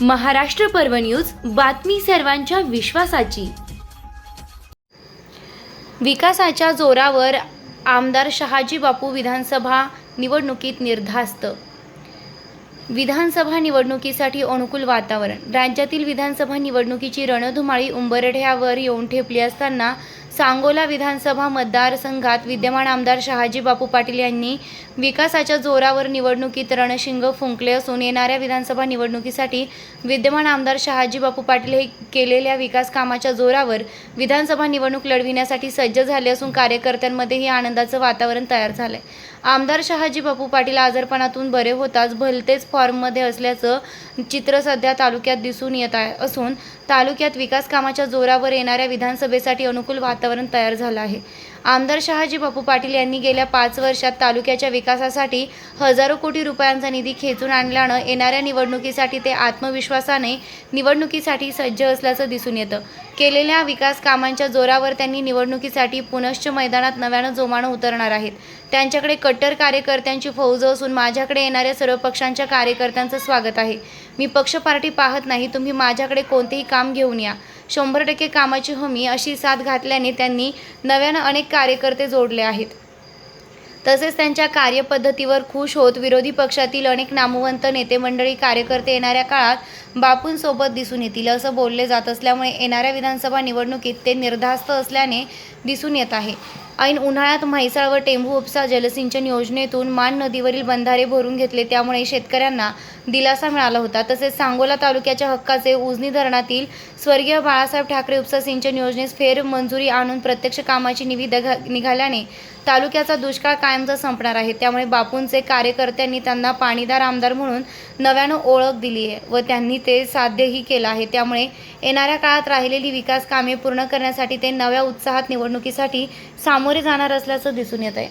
महाराष्ट्र पर्व न्यूज बातमी सर्वांच्या विश्वासाची. विकासाच्या जोरावर आमदार शहाजी बापू विधानसभा निवडणुकीत निर्धास्त. विधानसभा निवडणुकीसाठी अनुकूल वातावरण. राज्यातील विधानसभा निवडणुकीची रणधुमाळी उंबरठ्यावर येऊन ठेपली असताना सांगोला विधानसभा मतदारसंघात विद्यमान आमदार शहाजी बापू पाटील यांनी विकासाच्या जोरावर निवडणुकीत रणशिंग फुंकले असून येणाऱ्या विधानसभा निवडणुकीसाठी विद्यमान आमदार शहाजी बापू पाटील हे केलेल्या विकास कामाच्या जोरावर विधानसभा निवडणूक लढविण्यासाठी सज्ज झाले असून कार्यकर्त्यांमध्येही आनंदाचं वातावरण तयार झालंय. आमदार शहाजी बापू पाटील आजारपणातून बरे होताच भलतेच फॉर्ममध्ये असल्याचं चित्र सध्या तालुक्यात दिसून येत आहे. असून तालुक्यात विकास कामाच्या जोरावर येणाऱ्या विधानसभेसाठी अनुकूल वातावरण तयार झालं आहे. आमदार शहाजी बापू पाटील यांनी गेल्या पाच वर्षात तालुक्याच्या विकासासाठी हजारो कोटी रुपयांचा निधी खेचून आणल्यानं येणाऱ्या निवडणुकीसाठी ते आत्मविश्वासाने निवडणुकीसाठी सज्ज असल्याचं दिसून येतं. केलेल्या विकास कामांच्या जोरावर त्यांनी निवडणुकीसाठी पुनश्च मैदानात नव्यानं जोमानं उतरणार आहेत. त्यांच्याकडे कट्टर कार्यकर्त्यांची फौज असून माझ्याकडे येणाऱ्या सर्व पक्षांच्या कार्यकर्त्यांचं स्वागत आहे. मी पक्ष पार्टी पाहत नाही तुम्ही माझ्याकडे कोणतेही काम घेऊन या. शंभर टक्के कामाची हमी अशी साथ घातल्याने त्यांनी नव्यानं अनेक कार्यकर्ते जोडले आहेत. तसेच त्यांच्या कार्यपद्धतीवर खुश होत विरोधी पक्षातील अनेक नामवंत नेते मंडळी कार्यकर्ते येणाऱ्या काळात बापूंसोबत दिसून येतील असं बोलले जात असल्यामुळे येणाऱ्या विधानसभा निवडणुकीत ते निर्धास्त असल्याने दिसून येत आहे. ऐन उन्हाळ्यात म्हैसाळ व टेंभू उपसा जलसिंचन योजनेतून मान नदीवरील बंधारे भरून घेतले त्यामुळे शेतकऱ्यांना दिलासा मिळाला होता. तसेच सांगोला तालुक्याच्या हक्काचे उजनी धरणातील स्वर्गीय बाळासाहेब ठाकरे उपसा सिंचन योजनेस फेर मंजुरी आणून प्रत्यक्ष कामाची निविदा निघाल्याने तालुक्याचा दुष्काळ कायमचा संपणार आहे. त्यामुळे बापूंचे कार्यकर्त्यांनी त्यांना पाणीदार आमदार म्हणून नव्यानं ओळख दिली आहे व त्यांनी ते साध्यही केलं आहे. त्यामुळे येणाऱ्या काळात राहिलेली विकास कामे पूर्ण करण्यासाठी ते नव्या उत्साहात निवडणुकीसाठी सामोरे जाणार असल्याचं दिसून येत आहे